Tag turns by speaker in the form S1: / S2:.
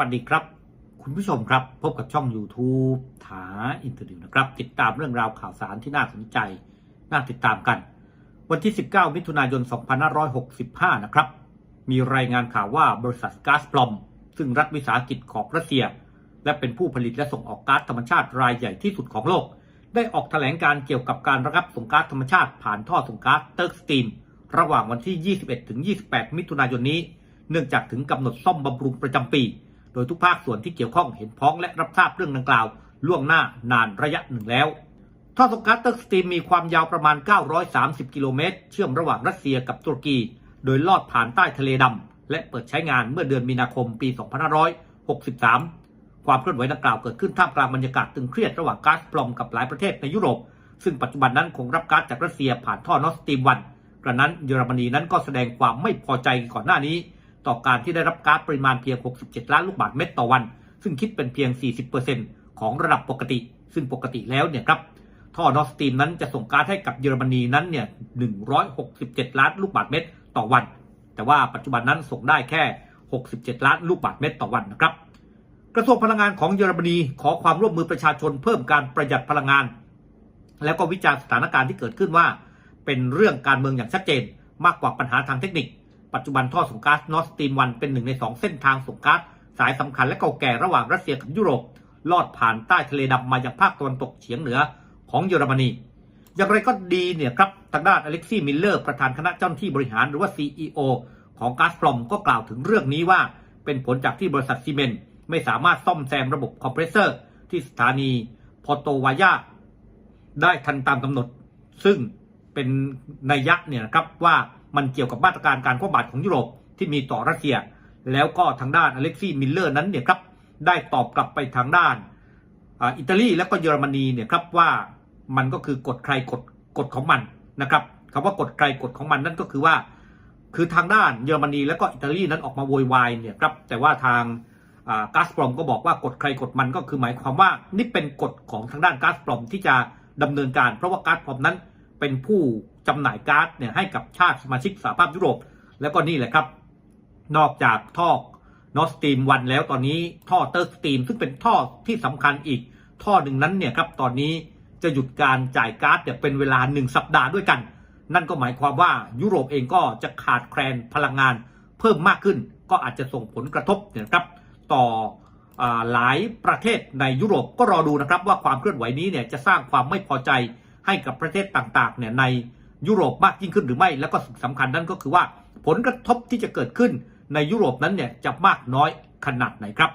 S1: วัสดีครับ คุณผู้ชมครับพบกับช่อง YouTube ถาอินเทอร์วิวนะครับ ติดตามเรื่องราวข่าวสารที่น่าสนใจ น่าติดตามกัน วันที่ 19 มิถุนายน 2565 นะครับ มีรายงานข่าวว่าบริษัทก๊าซปลอม ซึ่งรัฐวิสาหกิจของรัสเซีย และเป็นผู้ผลิตและส่งออกก๊าซธรรมชาติรายใหญ่ที่สุดของโลก ได้ออกแถลงการเกี่ยวกับการระงับส่งก๊าซธรรมชาติผ่านท่อส่งก๊าซเติร์กสตีมระหว่างวันที่ 21 ถึง 28 มิถุนายนนี้เนื่องจากถึงกำหนดซ่อมบำรุงประจำปี โดยทุกภาคส่วนที่เกี่ยวข้องเห็นพ้องและรับทราบเรื่องดังกล่าว ล่วงหน้านานระยะหนึ่งแล้วท่อส่งก๊าซเติร์กสตรีมมีความยาวประมาณ 930 กิโลเมตร เชื่อมระหว่างรัสเซียกับตุรกี โดยลอดผ่านใต้ทะเลดำ และเปิดใช้งานเมื่อเดือนมีนาคมปี 2563 ความเคลื่อนไหวดังกล่าวเกิดขึ้นท่ามกลางบรรยากาศตึงเครียดระหว่างก๊าซปลอมกับหลายประเทศในยุโรป ซึ่งปัจจุบันนั้นคงรับก๊าซจากรัสเซียผ่านท่อนอสตรีมวันกระนั้นเยอรมนีนั้นก็แสดงความไม่พอใจก่อนหน้านี้ ต่อการที่ได้รับก๊าซปริมาณเพียง 67 ล้านลูกบาศก์เมตรต่อวัน ซึ่งคิดเป็นเพียง 40%ของระดับปกติ ซึ่งปกติแล้วเนี่ยครับท่อนอสตีมนั้นจะส่งก๊าซให้กับเยอรมนีนั้นเนี่ย 167 ล้านลูกบาศก์เมตรต่อวัน แต่ว่าปัจจุบันนั้นส่งได้แค่ 67 ล้านลูกบาศก์เมตรต่อวันนะครับ กระทรวงพลังงานของเยอรมนีขอความร่วมมือประชาชนเพิ่มการประหยัดพลังงาน แล้วก็วิจารณ์สถานการณ์ที่เกิดขึ้นว่า เป็นเรื่องการเมืองอย่างชัดเจนมากกว่าปัญหาทางเทคนิค ปัจจุบันท่อส่งก๊าซนอร์สตรีมวันเป็นหนึ่งในสองเส้นทางส่งก๊าซสายสำคัญและเก่าแก่ระหว่างรัสเซียกับยุโรป ลอดผ่านใต้ทะเลดำมายังภาคตะวันตกเฉียงเหนือของเยอรมนี อย่างไรก็ดีเนี่ยครับทางด้านอเล็กซี่มิลเลอร์ประธานคณะเจ้าหน้าที่บริหารหรือว่า CEO ของก๊าซปลอมก็กล่าวถึงเรื่องนี้ว่า เป็นผลจากที่บริษัทซีเมนต์ไม่สามารถซ่อมแซมระบบคอมเพรสเซอร์ ที่สถานีพอโตวายาได้ทันตามกำหนด ซึ่งเป็นนัยยะเนี่ยนะครับว่า มันเกี่ยวกับมาตรการการคว่ำบาตรของยุโรปที่มีต่อรัสเซีย แล้วก็ทางด้านอเล็กซี่มิลเลอร์นั้นเนี่ยครับได้ตอบกลับไปทางด้านอิตาลีและก็เยอรมนีเนี่ยครับว่ามันก็คือกฎใครกฎกฎของมันนะครับคำว่ากฎใครกฎของมันนั่นก็คือว่า คือทางด้านเยอรมนีและก็อิตาลีนั้นออกมาโวยวายเนี่ยครับแต่ว่าทางก๊าซปลอมก็บอกว่ากฎใครกฎมันก็คือหมายความว่านี่เป็นกฎของทางด้านก๊าซปลอมที่จะดำเนินการ เพราะว่าก๊าซปลอมนั้น เป็นผู้จำหน่ายก๊าซเนี่ยให้กับชาติสมาชิกสหภาพยุโรป แล้วก็นี่แหละครับ นอกจากท่อนอสตีมวันแล้วตอนนี้ท่อเติร์กสตีมซึ่งเป็นท่อที่สำคัญอีกท่อหนึ่งนั้นเนี่ยครับตอนนี้จะหยุดการจ่ายก๊าซเนี่ยเป็นเวลาหนึ่งสัปดาห์ด้วยกัน นั่นก็หมายความว่ายุโรปเองก็จะขาดแคลนพลังงานเพิ่มมากขึ้น ก็อาจจะส่งผลกระทบเนี่ยนะครับต่ออหลายประเทศในยุโรปก็รอดูนะครับว่าความเคลื่อนไหวนี้เนี่ยจะสร้างความไม่พอใจ ให้กับประเทศต่างๆเนี่ยในยุโรปมากยิ่งขึ้นหรือไม่ แล้วก็สิ่งสำคัญนั่นก็คือว่า ผลกระทบที่จะเกิดขึ้นในยุโรปนั้นเนี่ยจะมากน้อยขนาดไหนครับ